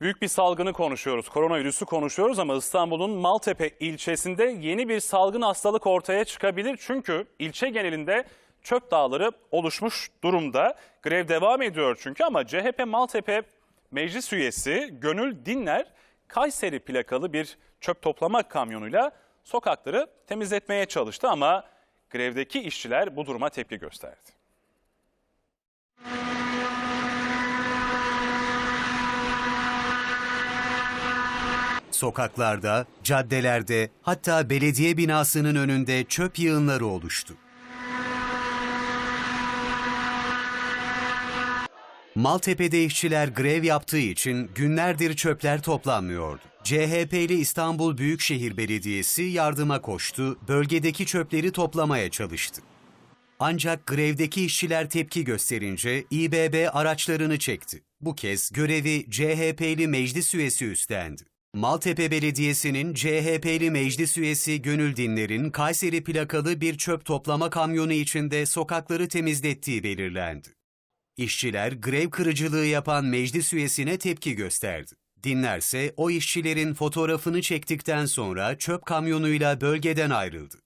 Büyük bir salgını konuşuyoruz, koronavirüsü konuşuyoruz ama İstanbul'un Maltepe ilçesinde yeni bir salgın hastalık ortaya çıkabilir. Çünkü ilçe genelinde çöp dağları oluşmuş durumda. Grev devam ediyor çünkü ama CHP Maltepe meclis üyesi Gönül Dinler Kayseri plakalı bir çöp toplama kamyonuyla sokakları temizletmeye çalıştı ama grevdeki işçiler bu duruma tepki gösterdi. Sokaklarda, caddelerde, hatta belediye binasının önünde çöp yığınları oluştu. Maltepe'de işçiler grev yaptığı için günlerdir çöpler toplanmıyordu. CHP'li İstanbul Büyükşehir Belediyesi yardıma koştu, bölgedeki çöpleri toplamaya çalıştı. Ancak grevdeki işçiler tepki gösterince İBB araçlarını çekti. Bu kez görevi CHP'li meclis üyesi üstlendi. Maltepe Belediyesi'nin CHP'li meclis üyesi Gönül Dinler'in Kayseri plakalı bir çöp toplama kamyonu içinde sokakları temizlettiği belirlendi. İşçiler grev kırıcılığı yapan meclis üyesine tepki gösterdi. Dinlerse o işçilerin fotoğrafını çektikten sonra çöp kamyonuyla bölgeden ayrıldı.